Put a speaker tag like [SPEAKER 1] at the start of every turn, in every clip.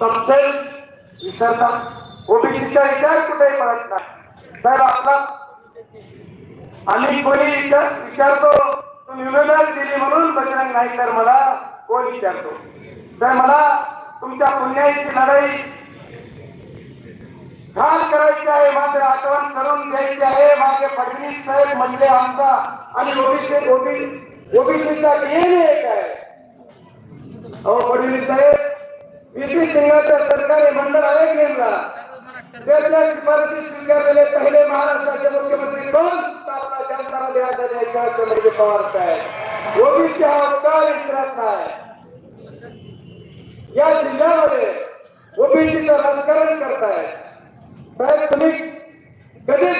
[SPEAKER 1] समजेल विसरता. ओबीसीचा विचार कुठेही पडत नाही साहेब आपला आम्ही कोणी विचार विचारतो. तुम्ही उमेदवारी दिली म्हणून बजरंग नाही तर मला कोण विचारतो? तर मला तुमच्या पुण्याची लढाई घाल करायची आहे मात्र आठवण करून घ्यायची आहे. माझे फडणवीस साहेब म्हणले आमचा आणि ओबीसी ओबी ओबीसीचा डीएनए एक आहे. अहो फडणवीस साहेब व्हीपी सिंगाच्या सरकारी मंडळ आहे नेमला त्यातल्या शिफारसी स्वीकारलेले पहिले महाराष्ट्राचे मुख्यमंत्री कोण? आपला जनता द्यायचा द्यायचा म्हणजे पवार साहेब. ओबीसी हा अवकाळ विसरत नाही या जिल्ह्यामध्ये ओबीसीचं राजकारण करताय. साहेब तुम्ही कधीच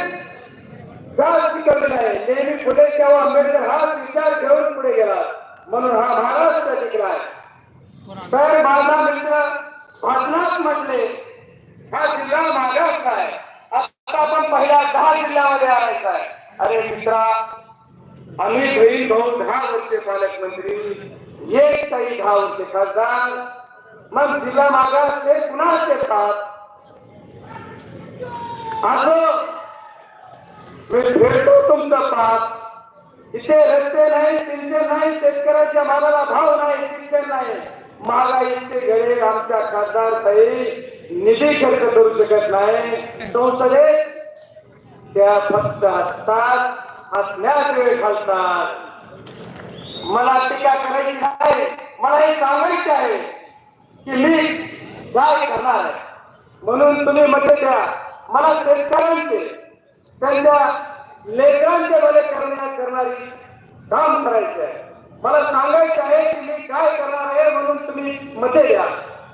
[SPEAKER 1] जात पिकवली नाही. नेहमी पुढे तेव्हा आंबेडकर हाच विचार घेऊन पुढे गेला. म्हणून हा महाराष्ट्र आहे तर माझा मित्र भाषणात म्हटले हा जिल्हा मागास आहे. आता आपण पहिल्या दहा जिल्ह्यामध्ये आणायचा आहे. अरे मित्रा आम्ही बहीण भाऊ दहा वर्षे पालकमंत्री. एक काही दहा वर्षे खासदार. मग जिल्हा मागास हे पुन्हा येतात असं मी भेटतो तुमचा पाप. इथे रस्ते नाही सिंचन नाही शेतकऱ्याच्या मालाला भाव नाही सिंचन नाही. महागाईचे गळे आमच्या खासदार काही निधी खर्च करू शकत नाही. संसदेत त्या फक्त असतात असण्यात वेळ घालतात. मला टीका करायची आहे. मला हे सांगायचे आहे की मी काय करणार म्हणून तुम्ही मत द्या. मला शेतकऱ्यांचे त्यांच्या लेकरांच्या बरे करण्यात करणारी काम करायचे आहे. मला सांगायचं आहे की मी काय करणार आहे म्हणून तुम्ही मते द्या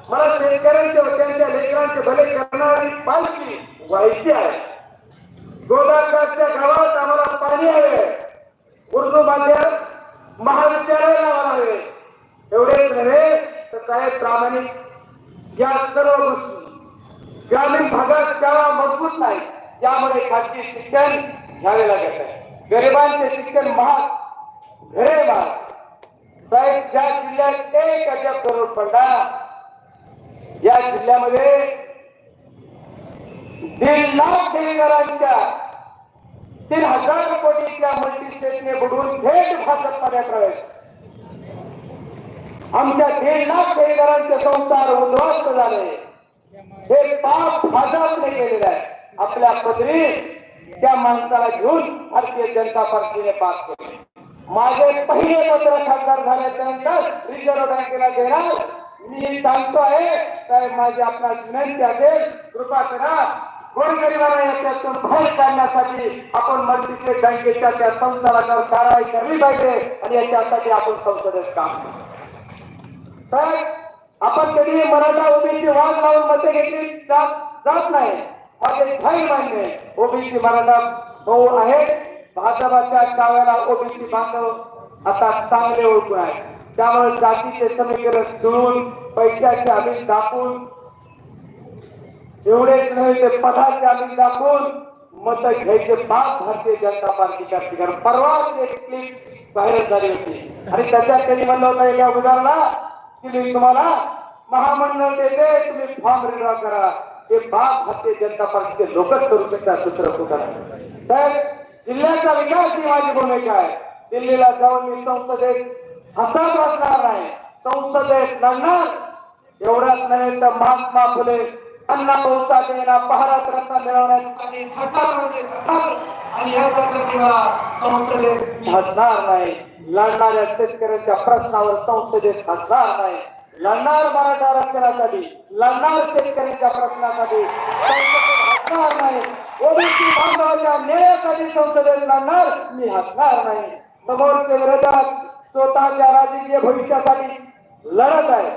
[SPEAKER 1] मला शेतकऱ्यांचे त्यांच्या लेकरांचे भले करणारी पालखी व्हायची आहे. गोदाकाच्या गावात आम्हाला पाणी हवे उर्दू माध्यम महाविद्यालय लावायला हवे एवढेच नव्हे तर साहेब प्रामाणिक या सर्व गोष्टी ग्रामीण भागात शाळा मजबूत नाही. त्यामुळे खाजगी शिक्षण घ्यावे लागत आहे. गरिबांचे शिक्षण महाग घरे महाग. साहेब ज्या जिल्ह्यात एक अजब करोड पडला या जिल्ह्यामध्ये दीड लाख ठेवीदारांच्या तीन हजार कोटीच्या मल्टीसेटने बुडवून थेट भाजपमध्ये प्रवेश. आमच्या दीड लाख ठेवीदारांचे संसार उद्ध्वस्त झाले. हे पाप भाजपने केलेलं आहे. आपल्या पदरी त्या माणसाला घेऊन भारतीय जनता पार्टीने पास केले. माझे पहिले पत्र खासदार झाल्याच्यानंतर रिझर्व्ह बँकेला देणार. मी सांगतो आहे साहेब माझी आपणास विनंती असेल कृपा करा. गोरगरिबांना याच्यातून बाहेर काढण्यासाठी आपण मल्टीचे बँकेच्या त्या संस्थानावर कारवाई करली पाहिजे आणि याच्यासाठी आपण संसदेत काम करू. साहेब आपण कधी मराठा ओबीसी वाद लावून मते घेतली जात नाही. माझे जाहीर मान्य ओबीसी मराठा भाऊ आहेत. भाजपाच्या डाव्याला ओबीसी बांधव आता चांगले ओळखून आहे त्यामुळे जातीचे समीकरण जुळून पैशाचे आम्ही दाखवून एवढेच नव्हे ते पदाचे आम्ही दाखवून मत घ्यायचे बाप भारतीय जनता पार्टीच्या करते कारण परवाच एक क्लिप व्हायरल झाली होती. आणि त्याच्यात त्यांनी म्हणलं होतं एका उदाहरणाला की मी तुम्हाला महामंडळ देते तुम्ही फॉर्म रिड्रॉ करा. ते बाप भारतीय जनता पार्टीचे लोकच करू शकतात दुसरं कुठं साहेब जिल्ह्याचा विकास ही माझी भूमिका आहे. दिल्लीला जाऊन मी संसदेत हसा बसणार नाही. संसदेत लढणार. एवढ्याच नाही तर महात्मा फुले अण्णा भाऊ साठेंना भारत रत्न मिळवण्यासाठी आणि म्हणजे संसदेत हसणार नाही. लढणाऱ्या शेतकऱ्यांच्या प्रश्नावर संसदेत हसणार नाही. लढणार मराठा आरक्षणासाठी लढणार शेतकऱ्यांच्या प्रश्नासाठी संसदेत हसणार नाही. ओबीसी बांधवाच्या न्यायासाठी संसदेत लढणार मी हसणार नाही. समोरच्या विरोधात स्वतःच्या राजकीय भविष्यासाठी लढत आहे.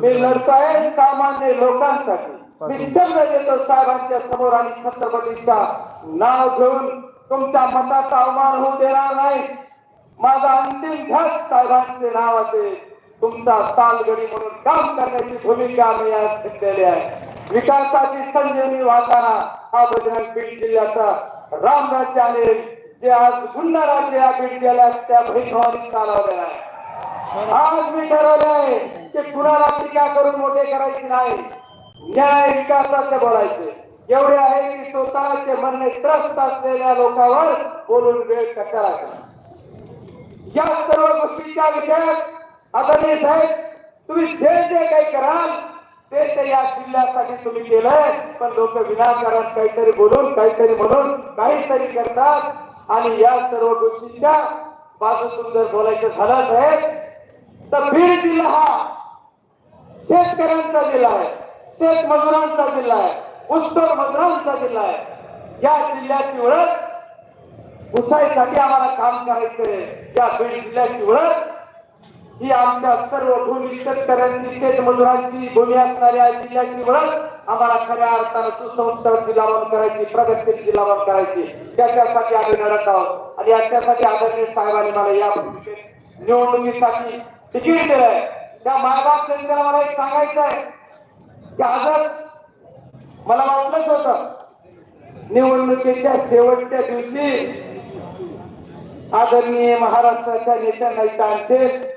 [SPEAKER 1] मी लढतोय सामान्य लोकांसाठी. मी शब्द देतो साहेबांच्या समोर आणि छत्रपतींचा नाव घेऊन. तुमच्या मताचा अवमान होऊ देणार नाही. माझा अंतिम घात साहेबांचे नाव असेल. तुमचा सालगडी म्हणून काम करण्याची भूमिका मी आज घेतलेली आहे. विकासाची संजीवनी वाहताना हा बजरंग बीड जिल्ह्याचा राम राज्य आले जे आज गुन्हा राज्य या बीड जिल्ह्यात त्या भैरवानी चालवलेला आहे. आज मी ठरवलं आहे की कुणाला टीका करून मोठे करायचे नाही. न्याय विकासाचे बोलायचे. एवढे आहे की स्वतःचे म्हणणे त्रस्त असलेल्या लोकांवर बोलून वेळ कशाला या सर्व गोष्टीच्या विषयात आदरणीय साहेब तुम्ही जे जे काही कराल ते तर या जिल्ह्यासाठी तुम्ही केलंय पण लोक विनाकारण काहीतरी बोलून काहीतरी म्हणून काहीतरी करतात. आणि या सर्व गोष्टींच्या बाजूतून जर बोलायचं झालं साहेब तर बीड जिल्हा हा शेतकऱ्यांचा जिल्हा आहे शेतमजुरांचा जिल्हा आहे उत्तर मजुरांचा जिल्हा आहे. या जिल्ह्याची ओळख उसाईसाठी आम्हाला काम करायचंय. या बीड जिल्ह्याची ओळख ही आमच्या सर्व भूमी शेतकऱ्यांची शेतमजुरांची भूमी असणाऱ्या जिल्ह्याची ओळख. आम्हाला खऱ्या अर्थानं सुसंस्कृत जिल्हावन करायची प्रगतशील जिल्हावन करायची. त्याच्यासाठी आम्ही लढत आहोत. आणि याच्यासाठी आदरणीय साहेबांनी मला या निवडणुकीसाठी तिकीट दिलंय. त्या मायबाप जनतेला मला एक सांगायचं आहे. की आजच मला वाटलंच होत निवडणुकीच्या शेवटच्या दिवशी आदरणीय महाराष्ट्राच्या नेत्यांना इथं आणते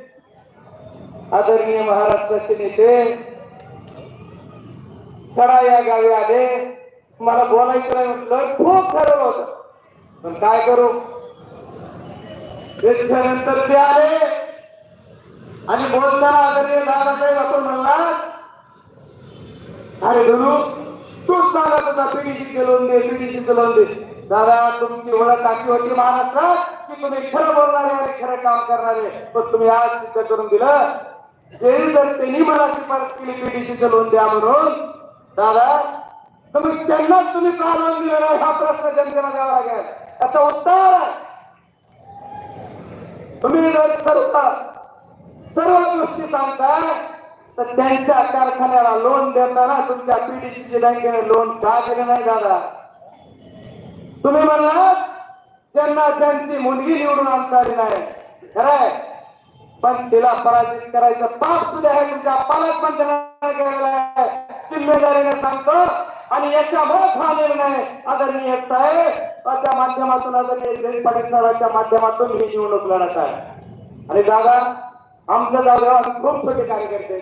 [SPEAKER 1] आदरणीय महाराष्ट्राचे नेते कडा या गावी आले. मला बोलायचं नाही म्हटलं खूप ठरवलं होत. पण काय करू? त्याच्यानंतर ते आले. आणि बोलताना आदरणीय दादासाहेब आपण म्हणला अरे गुरु तूच सांगत होता पिढीची चलवून दे पिढीची चलवून दे. दादा तुमची ओळख अशी होती महाराष्ट्रात की तुम्ही खरं बोलणारे आणि खरं काम करणारे पण तुम्ही आज सिद्ध करून दिलं. जरी जर त्यांनी मला शिफारस केली पीडीसीचं लोन द्या म्हणून. दादा तुम्ही त्यांनाच तुम्ही का लोन दिलं हा प्रश्न जनतेला द्यावा लागेल. त्याचं उत्तर तुम्ही जर सर्व सर्व गोष्टी सांगता तर त्यांच्या कारखान्याला लोन देताना तुमच्या पीडीसी बँकेने लोन का दिलं नाही दादा? तुम्ही म्हणला त्यांना त्यांची मुलगी निवडून आणता आली नाही. खरंय पण तिला पराजित करायचं पाप तुझ्या आहे तुमच्या पालक पण त्यांना केलेला आहे. जिम्मेदारीने सांगतो आणि याच्यामुळे हा निर्णय आदरणीय साहेब अशा माध्यमातून आदरणीय पाटील साहेबांच्या माध्यमातून ही निवडणूक लढत आहे. आणि दादा आमच्या जागेवर आम्ही खूप छोटे कार्यकर्ते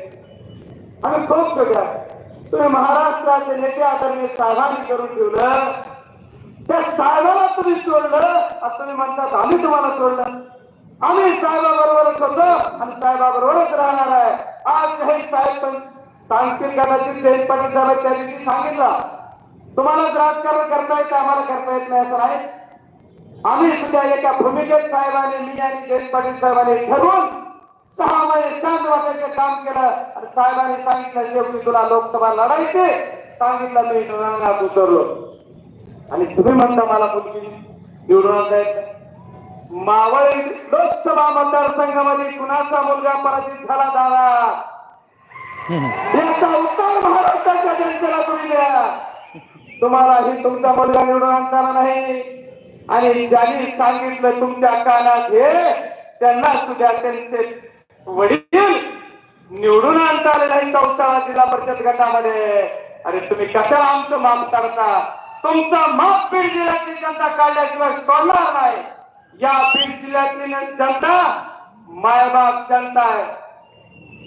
[SPEAKER 1] आम्ही खूप छोटे तुम्ही महाराष्ट्राचे नेते आदरणीय साहेबांनी करून ठेवलं. त्या साहेबाला तुम्ही सोडलं. असं तुम्ही म्हणतात आम्ही तुम्हाला सोडलं. आम्ही साहेबाबरोबरच होतो आणि साहेबाबरोबरच राहणार आहे. आज हे साहेब पण सांगतील कदाचित जयंत पाटील साहेब त्या दिवशी सांगितलं तुम्हालाच राजकारण करता येतं आम्हाला करता येत नाही असं आहे. आम्ही सुद्धा एका भूमिकेत साहेबांनी मी आणि जयंत पाटील साहेबांनी ठरवून सहा महिने सात वाटायचं काम केलं. आणि साहेबांनी सांगितलं शेवटी तुला लोकसभा लढायचे सांगितलं मी रंगात उतरलो आणि तुम्ही म्हणता मला मुलगी निवडून आणता मावळी लोकसभा मतदारसंघामध्ये कुणाचा मुलगा पराजित झाला दादा याचा उत्तर महाराष्ट्राच्या जनतेला तुम्ही द्या. तुम्हाला ही तुमचा मुलगा निवडून आणताना नाही. आणि ज्यांनी सांगितलं तुमच्या कानात हे त्यांना सुद्धा त्यांचे वडील निवडून आणता आले नाही चौसाळा जिल्हा परिषद गटामध्ये? अरे तुम्ही कशाला आमचं माप करता? तुमचा माप पेढ जिल्ह्यातील जनता काढल्याशिवाय सोडणार नाही. या बीड जिल्ह्यातली जनता मायबाप जनता आहे.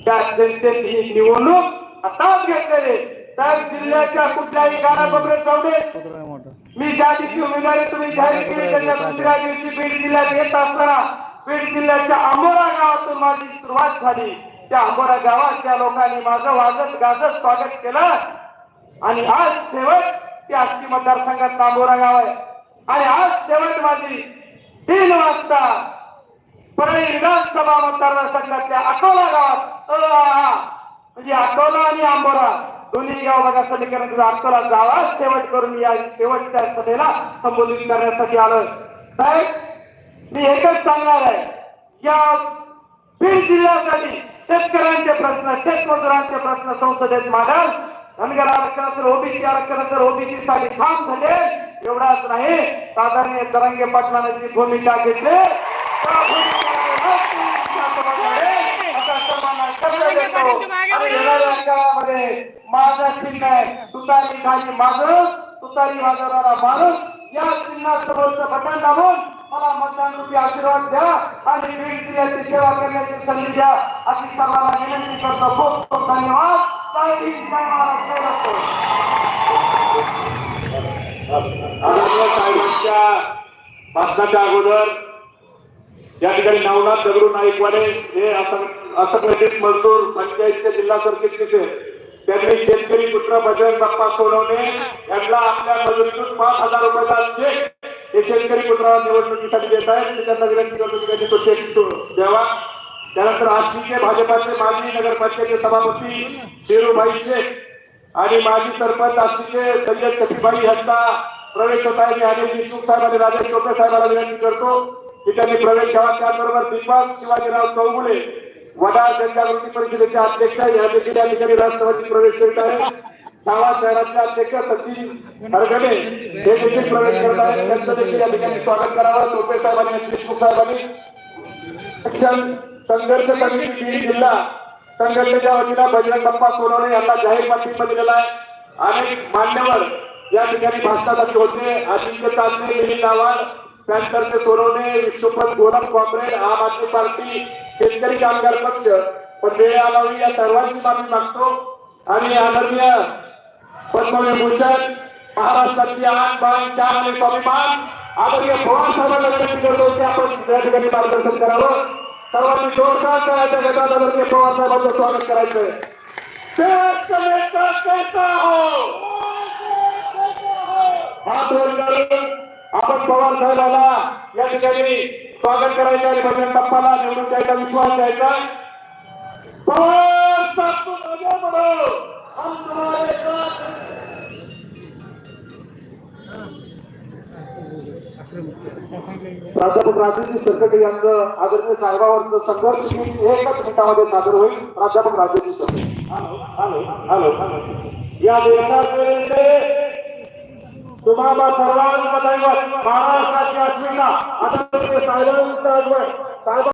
[SPEAKER 1] त्या जनतेत ही निवडणूक आताच घेतलेली साहेब जिल्ह्याच्या कुठल्याही कानाकोपऱ्यात जाऊ दे मी ज्या दिवशी उमेदवारी तुम्ही जाहीर केली त्याच्या दुसऱ्या दिवशी बीड जिल्ह्यात येत असताना बीड जिल्ह्याच्या आंबोरा गावातून माझी सुरुवात झाली. त्या आंबोरा गावात त्या लोकांनी माझं वाजत गाजत स्वागत केलं. आणि आज शेवट त्या आष्टी मतदारसंघात आंबोरा गाव आहे. आणि आज शेवट माझी तीन वाजता परळी विधानसभा मतदारसंघातल्या अकोला गावात म्हणजे अकोला आणि आंबोरा दोन्ही गाव बघा समीकरण अकोला गावात शेवट करून या शेवटच्या सभेला संबोधित करण्यासाठी आलोय साहेब मी एकच सांगणार आहे. या बीड जिल्ह्यासाठी शेतकऱ्यांचे प्रश्न शेतमजुरांचे प्रश्न संसदेत मांडाल. धनगर आरक्षणाचं ओबीसी आरक्षणाचं ओबीसी साठी काम झाले. एवढाच नाही. साधारण तरंगे पाटलाने जी भूमिका घेतली माझा चिन्ह आहे तुतारी खाली माणूस तुतारी वाजवणारा माणूस या चिन्हासमोरचं बटन दाबून
[SPEAKER 2] मला मतदान रूपी आशीर्वाद द्या आणि बीड जिल्ह्याची सेवा करण्याची संधी द्या. अशी सर्वांना विनंती करतो. खूप खूप धन्यवाद.
[SPEAKER 1] साहेबांच्या भाषणाच्या अगोदर या ठिकाणी नवनाथ दगडू नाईकवाडे हे असंघटित मजदूर पंचायतचे जिल्हा सरचिटणीस त्यांनी शेतकरी पुत्र बजरंग बाप्पा सोनवणे यांना आपल्या मजुरीतून पाच हजार रुपयाचा चेक हे शेतकरी पुत्राला निवडणुकीसाठी देत आहेत. त्यांना विनंती करतो त्यांनी तो चेक द्यावा. त्यानंतर आशिके भाजपाचे माजी नगरपालिकेचे सभापती शेरूभाई शेख आणि माजी सरपंच आशिषचे सय्यद सखीबाई यांना प्रवेश होत आहे आणि अनिल देशमुख साहेब आणि राजेश टोपे साहेबांना विनंती करतो की त्यांनी प्रवेश घ्यावा त्याचबरोबर दीपक शिवाजीराव चौगुले वडा जनजागृती परिषदेचे अध्यक्ष या देखील या ठिकाणी राष्ट्रवादी प्रवेश करीत आहेत. सावा शहराचे अध्यक्ष सचिन हरगणे हे देखील प्रवेश करत आहेत. त्यांचं देखील या ठिकाणी स्वागत करावं. टोपे साहेबांनी आणि देशमुख साहेबांनी. संघर्ष समिती जिल्हा संघटनेच्या वतीनं बजरंग बाप्पा सोनवणे यांना जाहीर पाठिंबा दिलेला आहे. अनेक मान्यवर या ठिकाणी भाषणासाठी होते. आदित्य तांबे मिलिंद आव्हाड पॅन्टरचे सोनवणे विश्वपत गोरम काँग्रेस आम आदमी पार्टी शेतकरी कामगार पक्ष. पण वेळ आलावी या सर्वांची मागणी मागतो. आणि आदरणीय पद्मविभूषण महाराष्ट्राची आन बाण चार आणि स्वाभिमान आदरणीय पवार साहेबांना विनंती करतो की आपण या ठिकाणी मार्गदर्शन करावं. सर्वांनी जोरदार करायचं गटात आदरणीय पवार साहेबांचं स्वागत करायचंय. हो. हात वर करून आपण पवार साहेबाला या ठिकाणी स्वागत करायचं आणि बजरंग बाप्पाला निवडून द्यायचा विश्वास द्यायचा पवार साहेब तुम आगे हम तुम्हारे साथ
[SPEAKER 2] प्राध्यापक राजेंद्र सरकटे यांचं आदरणीय साहेबावरचं संघर्ष गीत एकच मिनिटामध्ये सादर होईल. प्राध्यापक Rajendra Sarkate.
[SPEAKER 1] Hello hello hello या देशाचे तुम्हाला सर्वांना दैवत महाराष्ट्राची अस्मिता. आता साहेबांचा साहेब